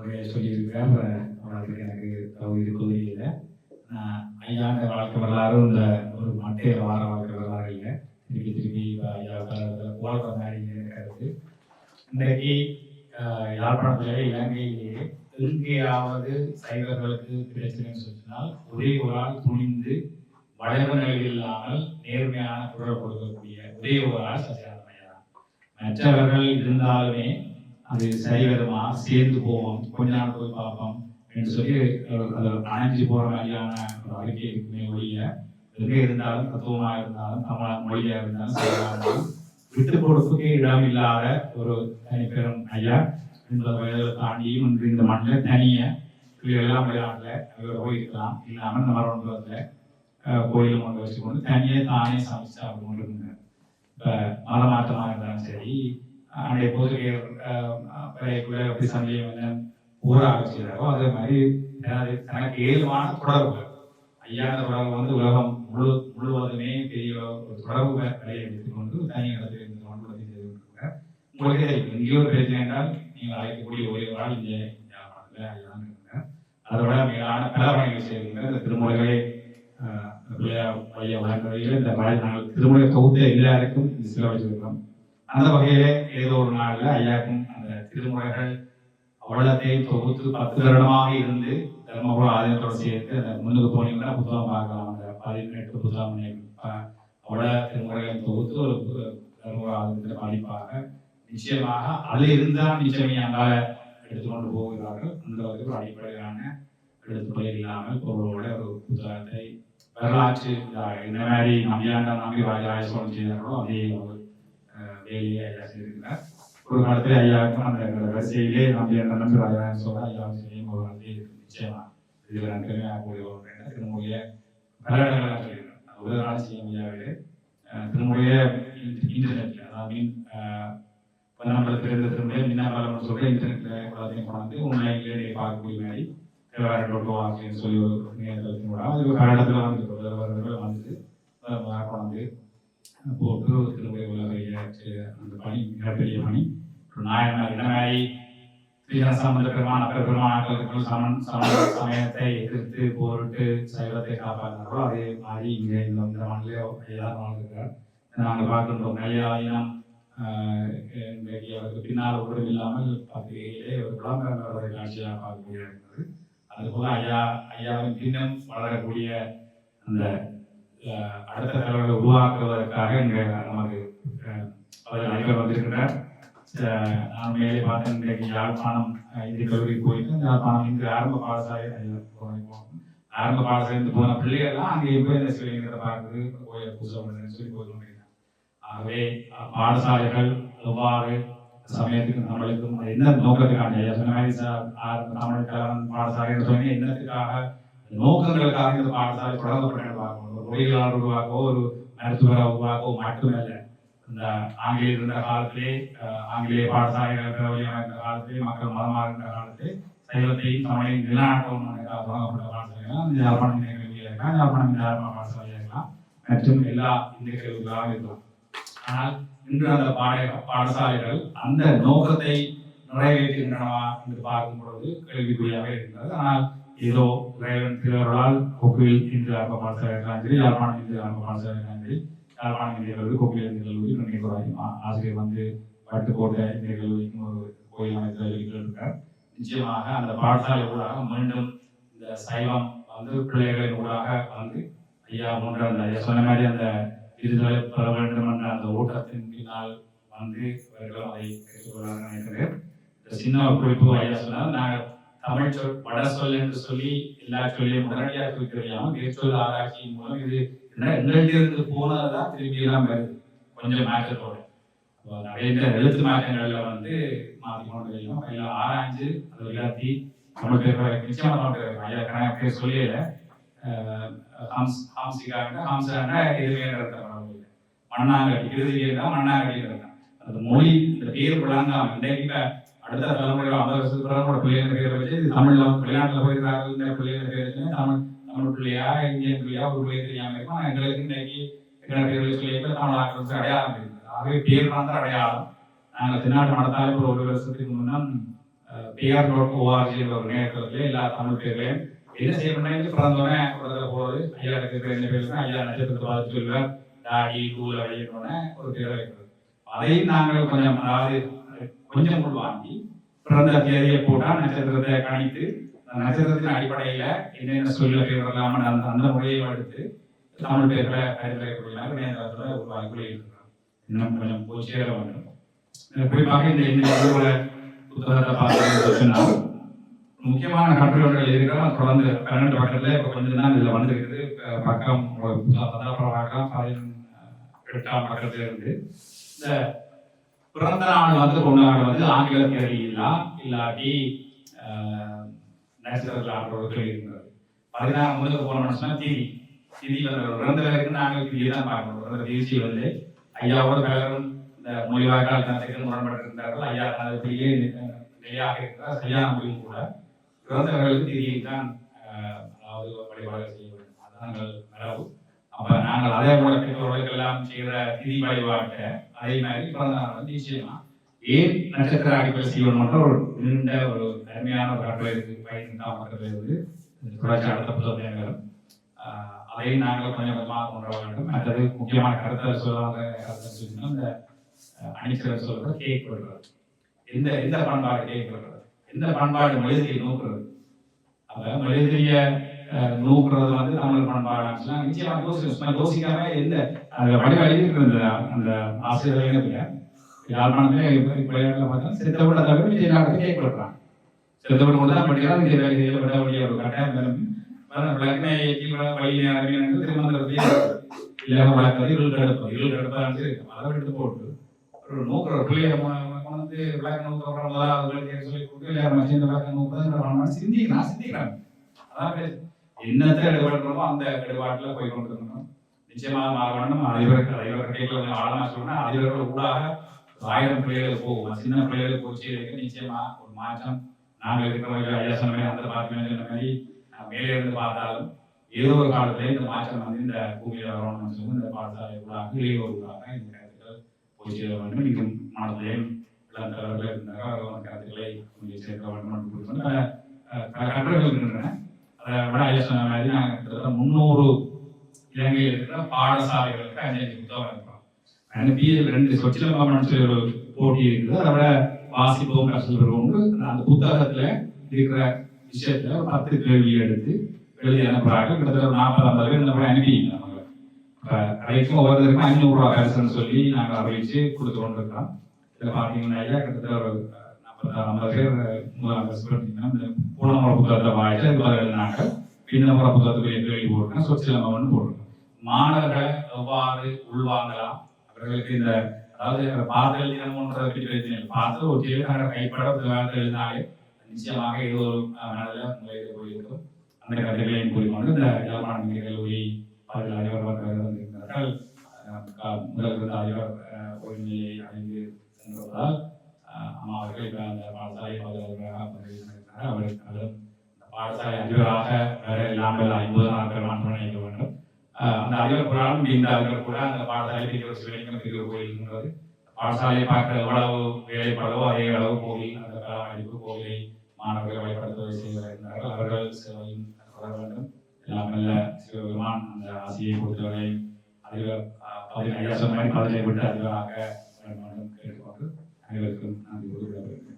நிறைய சொல்லியிருக்கிறார் அவர்களுக்கு எனக்கு தகுதி இருக்குது இல்லை ஐயாண்ட வாழ்க்கை வரலாறு இந்த ஒரு மட்டையில் வார வாழ்க்கை வரலாறு இல்லை. திருப்பி திருப்பி ஐயா காலத்தில் மாதிரி இருக்கிறது இன்றைக்கு யாழ்ப்பாணத்திலே இலங்கையிலேயே எங்கேயாவது சைவர்களுக்கு பிரச்சனைன்னு சொன்னால் ஒரே ஒரு ஆள் துணிந்து வளைவு இல்லாமல் நேர்மையான குரல் கொடுக்கக்கூடிய ஒரே ஒரு ஆள் சசிகாந்த் தான். மற்றவர்கள் இருந்தாலுமே அது சரிவரமா சேர்ந்து போவோம். கொஞ்ச நாள் போய் பார்ப்போம் என்று சொல்லி அணைஞ்சு போற மாதிரியான ஒரு அறிக்கை இருக்குமே ஒழிய எங்கே இருந்தாலும் தத்துவமா இருந்தாலும் தமிழ் மொழியா இருந்தாலும் சைவமா இருந்தாலும் விட்டு கொடுப்புக்கு இடம் இல்லாத ஒரு தனிப்பெரும் ஐயா இந்த வயதை தாண்டியும் இன்று இந்த மண்ணில் தனிய எல்லாம் விளையாடல போயிருக்கலாம். இல்லாமல் இந்த மரபுல கோயிலும் ஒன்று வச்சுக்கொண்டு தனியே தானே சமைச்சு சாப்பிட்டு கொண்டு இருந்தார் இப்போ மதமாற்றமாக இருந்தாலும் சரி அன்றைய பொதுகையர் பிள்ளைக்குள்ள எப்படி சமயம் என்ன ஊராக செய்கிறாரோ அதே மாதிரி தனக்கு ஏதுவான தொடர்புகள் ஐயான தொடர்பு வந்து உலகம் முழு முழுவதுமே பெரிய ஒரு தொடர்பு வேலையை கொண்டு தனி இடத்தில் இருந்து கொண்டு செய்து கொண்டிருக்கிறார். உங்களுக்கே தெரியும் இங்கே ஒரு பிரச்சனை என்றால் நீங்கள் அழைக்கக்கூடிய ஒரே ஒரு ஆள் இங்கே யாழ்ப்பாணத்தில் ஐயான் இருக்கிறார். அதோட மேலான பல பணிகள் செய்திருக்கிற இந்த திருமுறைகளை பைய வழங்குறையில் இந்த மழை நாங்கள் திருமுறை தொகுத்த எல்லாருக்கும் இது சில வச்சிருக்கிறோம் அந்த வகையில ஏதோ ஒரு நாள்ல ஐயாக்கும் அந்த திருமுறைகள் அவ்வளத்தையும் தொகுத்து பத்து வருடமாக இருந்து தர்மபுரம் ஆதீனத்தோட சேர்த்து அந்த முன்னுக்கு போனீங்கன்னா புத்தகம் பார்க்கலாம் அந்த பதினெட்டு புத்தகம் அவ்வளோ திருமுறைகளை தொகுத்து ஒரு பு- தர்மபுரம் ஆதீனத்தில் நிச்சயமாக அது இருந்தால் நிச்சயமே அங்கால எடுத்துக்கொண்டு போகிறார்கள். அந்த வகையில் ஒரு அடிப்படையிலான எடுத்துக்கொள்ள இல்லாமல் பொருளோட ஒரு புத்தகத்தை வரலாற்று இதாக இந்த மாதிரி நம்பியாண்ட நம்பி ராஜராஜ சோழன் செய்தார்களோ அதே ஒரு அஹ், வேலையை ஐயா ஒரு காலத்தில் ஐயாவுக்கும் அந்த வரிசையிலே நம்பியாண்ட நம்பி ஐயா சொல்ல ஐயாவும் செய்யும் ஒரு வந்து நிச்சயமா இதில் நான் பெருமையாகக்கூடிய ஒரு திருமொழிய பல இடங்களாக சொல்லியிருக்கேன் ஒரு நாள் செய்யும் முடியாது. திருமொழிய இன்டர்நெட்ல அதாவது மீன் இப்போ தெரிந்த திருமொழியை மின்னாமலம் சொல்ற இன்டர்நெட்ல எல்லாத்தையும் கொண்டாந்து உண்மையிலேயே பார்க்கக்கூடிய மாதிரி தேவாரம் அப்படின்னு சொல்லி ஒரு நேரத்தில் அது ஒரு காலத்தில் வந்து வருடங்கள் வந்து கொண்டாந்து போட்டு திருமொழி உலகையாற்று அந்த பணி மிகப்பெரிய பணி. நாயனார் இடமாரி ஸ்ரீரசம்பந்த பெருமான பெருமானாக்களுக்கு சமன் சமண சமயத்தை எதிர்த்து போரிட்டு சைவத்தை காப்பாற்றினாரோ அதே மாதிரி இங்கே இந்த இந்த மண்ணிலே ஐயா வாழ்ந்திருக்கிறார். நாங்கள் பார்க்கின்றோம். மலையாளினம் இன்றைக்கு அவருக்கு பின்னால் ஒன்றும் இல்லாமல் பத்திரிகையிலே ஒரு விளம்பரம் காட்சியாக பார்க்கக்கூடிய இருந்தது. அதுபோல ஐயா ஐயாவின் பின்னம் வளரக்கூடிய அந்த அடுத்த தலைவர்களை உருவாக்குவதற்காக இங்கே நமக்கு அவர்கள் அனைவர் வந்திருக்கிறார் நான் மேலே பார்த்தேன் இன்றைக்கு யாழ்ப்பாணம் இந்திய கல்லூரிக்கு போயிட்டு யாழ்ப்பாணம் இங்கு ஆரம்ப பாடசாலை ஆரம்ப பாடசாலைக்கு போன பிள்ளைகள்லாம் அங்கே போய் இந்த சிலைங்கிறத பார்க்குது கோயில் பூஜை பண்ணுறேன்னு சொல்லி போய் கொண்டிருக்காங்க ஆகவே பாடசாலைகள் எவ்வாறு சமயத்துக்கும் தமிழுக்கும் என்ன நோக்கத்துக்கான சொன்ன மாதிரி ச- தமிழ் கலவன் பாடசாலை சொன்னீங்க என்னத்துக்காக நோக்கங்களுக்காக இந்த பாடசாலை தொடங்கப்பட்ட பார்க்கணும். ஒரு ஒரு மருத்துவரை மட்டுமல்ல. இந்த ஆங்கிலேயர் இருந்த காலத்திலே ஆங்கிலேய பாடசாலைகள் பிரபலியமாக இருந்த காலத்திலே மக்கள் மதமாக இருந்த காலத்திலே சைவத்தையும் தமிழையும் நிலைநாட்டவும் தொடங்கப்பட்ட பாடசாலைகள் இந்த யாழ்ப்பாணம் இந்திய கல்வியில் இருக்கலாம் யாழ்ப்பாணம் இந்த யாழ்ப்பாண பாடசாலையாக இருக்கலாம் மற்றும் எல்லா இந்திய கல்விகளாக இருக்கலாம். ஆனால் இன்று அந்த பாட பாடசாலைகள் அந்த நோக்கத்தை நிறைவேற்றுகின்றனவா என்று பார்க்கும் பொழுது கேள்விக்குறியாக இருக்கிறது ஆனால் ஏதோ இறைவன் திருவருளால் கொக்குவில் இன்று ஆரம்ப பாடசாலை சரி யாழ்ப்பாணம் இன்று ஆரம்ப பாடசாலை சரி யாழ்ப்பாணம் இந்திய கல்லூரி கொக்குவில் இந்திய கல்லூரி நினைக்கிறாயும் ஆசிரியர் வந்து பட்டுக்கோட்டை இந்திய கல்லூரிக்கும் ஒரு கோயில் அமைத்து இருக்கார் நிச்சயமாக அந்த பாடசாலை ஊடாக மீண்டும் இந்த சைவம் வந்து பிள்ளைகளின் ஊடாக வந்து ஐயா போன்ற அந்த ஐயா சொன்ன மாதிரி அந்த விருதுகளை பெற வேண்டும் என்ற அந்த ஓட்டத்தின் பின்னால் வந்து அவர்களும் அதை பெற்றுக்கொள்ளாங்க நினைக்கிறேன். சின்ன குறிப்பு ஐயா சொன்னால் நாங்கள் தமிழ் சொல் வட சொல் என்று சொல்லி எல்லா சொல்லையும் உடனடியாக குறிப்பிடாம வேர்ச்சொல் ஆராய்ச்சியின் மூலம் இது என்ன போனதுதான் திரும்பி எல்லாம் வருது. கொஞ்சம் மாற்றத்தோட. நிறைய எழுத்து மாற்றங்கள்ல வந்து மாற்றி கொண்டு வைக்கணும் எல்லாம் ஆராய்ஞ்சு அது எல்லாத்தையும் தமிழ் பேர் நிச்சயமா தமிழ் பேர் ஐயா கணக்கு பேர் சொல்லியல ஹம்ஸ் ஹாம்சாண்டா எதுவுமே நடத்தப்படவில்லை. மண்ணாங்கடி இறுதியில் தான் மண்ணாங்கடி நடத்தான் அந்த மொழி இந்த பேர் விளங்காம இன்றைக்கு அடுத்த தலைமுறை அந்த வருஷத்துக்கு பிறகு கூட பிள்ளைங்க பேர் வச்சு தமிழ்ல வந்து வெளிநாட்டுல போயிருக்காங்க இந்த பிள்ளைங்க பேர் வச்சு தமிழ் தமிழ் பிள்ளையா இந்தியன் பிள்ளையா ஒரு பிள்ளை தெரியாம இருக்கும். எங்களுக்கு இன்னைக்கு எங்களை பேர்களை சொல்லி தமிழ் ஆக்கிரமிச்சு அடையாளம் இருக்குது ஆகவே பேர் தான் அடையாளம். நாங்கள் திருநாட்டு நடத்தாலும் ஒரு ஒரு வருஷத்துக்கு முன்னம் பிஆர் டாட் ஓஆர்ஜி ஒரு நேரத்தில் எல்லா தமிழ் பேர்களையும் என்ன செய்யணும்னா பிறந்தோடனே ஒரு போகிறது ஐயா இருக்கிற என்ன பேர் ஐயா நட்சத்திரத்தை பார்த்து சொல்லுவேன் தாடி கூல அப்படின்னோடனே ஒரு பேரை வைக்கிறது. அதையும் நாங்கள் கொஞ்சம் அதாவது கொஞ்சம் உள்வாங்கி பிறந்த தேதியை போட்டால் நட்சத்திரத்தை கணித்து அந்த நட்சத்திரத்தின் அடிப்படையில் என்னென்ன சொல்ல பேர் வரலாமல் அந்த அந்த முறையை எடுத்து தமிழ் பேர்களை பரிந்துரைக்கூடிய நேரத்தில் உருவாக்கி வெளியிட்டிருக்கிறோம் இன்னும் கொஞ்சம் போய் சேர வேண்டும் குறிப்பாக இந்த இந்த நூல புத்தகத்தை பார்த்து சொன்னால் முக்கியமான கட்டுரைகள் இருக்கிற தொடர்ந்து பன்னெண்டு பக்கத்துல இப்போ கொஞ்சம் தான் இதில் வந்திருக்குது பக்கம் ஒரு பதினெட்டாம் பக்கத்துல இருந்து இந்த பிறந்த நாள் வந்து கொண்டாடுவது ஆங்கில தேதி இல்லா இல்லாட்டி நேச்சுரல் ஆடுறவர்கள் இருக்கிறது பதினாறு முதல் போன சொன்னா தீதி. திதி வந்து பிறந்த வரைக்கும் நாங்கள் திதி தான் பார்க்கணும். பிறந்த தேதி வந்து ஐயாவோட பலரும் இந்த மொழிவாக்கால் தனத்துக்கு முரண்பட்டு இருந்தார்கள் ஐயா தனது நிலையாக இருக்கிறார். சரியான முடிவு கூட பிறந்தவர்களுக்கு திதியை தான் அதாவது வழிபாடு செய்ய வேண்டும். அது நாங்கள் மரபு அப்ப நாங்கள் அதே போல பெற்றோர்களுக்கு எல்லாம் செய்கிற திதி வழிபாட்டை அதே மாதிரி பிறந்த நாள் வந்து நிச்சயமா ஏன் நட்சத்திர அடிப்படை செய்யணும்ன்ற ஒரு நீண்ட ஒரு அருமையான ஒரு கட்டளை இருக்கு பதினெட்டாம் பக்கத்துல இருக்கு தொடர்ச்சி அடுத்த புத்தகத்தை வரும் ஆஹ் அதையும் நாங்கள் கொஞ்சம் கொஞ்சமாக கொண்டு வர வேண்டும். மற்றது முக்கியமான கருத்தை சொல்லாத கருத்தை சொன்னா இந்த அணிச்சர் சொல்றது கேக் கொள்வது. எந்த எந்த பண்பாடு கேக் கொள்வது? எந்த பண்பாடு மொழிதிரியை நோக்குறது? அப்ப மனிதத்தைய நோக்குறது வந்து தமிழ் பண்பாடாச்சுன்னா நிச்சயமா யோசிக்கணும் சும்மா யோசிக்காம எந்த அந்த வடிவழி இருக்கிற அந்த ஆசிரியர்கள் யாழ்ப்பாணத்துல விளையாட்டுல பார்த்தா செத்தவிட தவிர விஜய் நாடகத்தை கேக் விடுறாங்க மட்டும் தான் படிக்கிறான் விஜய் வேலையை விட வழிய ஒரு கட்டாயம் நிலைமை விளக்கினை வழியை அறிவியல் திருமந்திரத்தையே இல்லாம வளர்க்கறது இருள் கடுப்பு இருள் கடுப்பான்னு அதை விட்டு போட்டு ஒரு நோக்கிற பிள்ளைய வந்து விளக்க நோக்க அப்புறம் முதலாவது சொல்லி கொடுத்து இல்லை நம்ம சேர்ந்து விளக்க நோக்குறது சிந்திக்கிறேன் சிந்திக்கிறேன். அதாவது என்னத்தை எடுபடுறோமோ அந்த இடபாட்டில் போய் கொண்டிருக்கணும். நிச்சயமாக மாறணும் அதிபருக்கு அதிபர் கேட்கல ஆழமா சொன்னா அதிபர்கள் ஊடாக ஆயிரம் பிள்ளைகளுக்கு போகும்? சின்ன பிள்ளைகளுக்கு போச்சு நிச்சயமா ஒரு மாற்றம். நாங்கள் இருக்கிறவங்க ஐயா சொன்ன மாதிரி அந்த பார்த்து சொன்ன மாதிரி மேலே இருந்து பார்த்தாலும் ஏதோ ஒரு காலத்துல இந்த மாற்றம் வந்து இந்த பூமியில வரணும்னு சொல்லி இந்த பாடசாலை ஊடாக இளையோர் ஊடாக இந்த கருத்துக்கள் போச்சு வேண்டும். இன்னும் மாணவர்களையும் இளம் தலைவர்கள் இருந்தாங்க அவர்கள் கருத்துக்களை கொஞ்சம் சேர்க்க வேண்டும் என்று கூறி பல அஹ், இருக்கின்றன. விட ஐயா சொன்ன மாதிரி நாங்கள் கிட்டத்தட்ட முந்நூறு இலங்கையில் இருக்கிற பாடசாலைகளுக்கு அஞ்சஞ்சு புத்தகம் இருக்கிறோம் அனுப்பி ரெண்டு சொச்சில மாமன் சொல்லி ஒரு போட்டி இருக்குது. அதை விட வாசிப்போம் கஷ்டம் பெறுவோம் அந்த புத்தகத்தில் இருக்கிற விஷயத்தில் ஒரு பத்து கேள்வி எடுத்து எழுதி அனுப்புகிறாங்க கிட்டத்தட்ட ஒரு நாற்பது ஐம்பது பேர் இந்த மாதிரி அனுப்பிங்க அவங்க. கடைக்கும் ஒவ்வொருத்தருக்கும் ஐநூறுரூவா ரூபா சொல்லி நாங்கள் அறிவிச்சு கொடுத்து கொண்டிருக்கிறோம் இதில் பார்த்தீங்கன்னா ஐயா கிட்டத்தட்ட ஒரு நாற்பது ஐம்பது இந்த போன புத்தகத்தை வாய்ச்சி அது பதில் எழுதினாங்க இந்த புத்தகத்துக்குரிய கேள்வி போட்டிருக்கேன் சொச்சில மாமன் மாணவர்களை எவ்வாறு உள்வாங்கலாம் அவர்களுக்கு இந்த அதாவது பார்த்து எழுதினோன்றதை பற்றி பிரச்சனை பார்த்து ஒரு கேள்வி கைப்பட எழுதினாலே நிச்சயமாக ஏதோ ஒரு மனதில் முறையில் போயிருக்கும் அந்த கதைகளையும் கூறிக்கொண்டு இந்த யாழ்ப்பாண கல்லூரி அதில் அதிபர் வந்திருந்தார்கள் முதல் இருந்த அதிபர் உரிமையை சென்றதால் அஹ், அம்மா அவர்கள் இப்போ அந்த பாடசாலை பாதுகாப்பாக அவருக்கு அதிலும் இந்த பாடசாலை அதிபராக வேற இல்லாமல் ஐம்பது நாட்கள் மாற்றம் அளிக்க வேண்டும் அந்த அதிபர் புறாலும் இந்த கூட அந்த பாடசாலை பெரிய சிவலிங்கம் பெரிய கோயில்ன்றது பாடசாலையை பார்க்க எவ்வளவு வேலைப்படவோ அதே அளவு கோவில் அந்த கலாமடிப்பு கோவிலை மாணவர்கள் வழிபடுத்துவதை செய்கிறார்கள் அவர்கள் சேவையும் தொடர வேண்டும் எல்லாம் நல்ல சிவபெருமான் அந்த ஆசையை கொடுத்தவரை அதிபர் அஹ், பதினை சொன்ன மாதிரி பதினை விட்டு அதிபராக கேட்டுக்கொண்டு அனைவருக்கும் நன்றி கூறுகிறேன்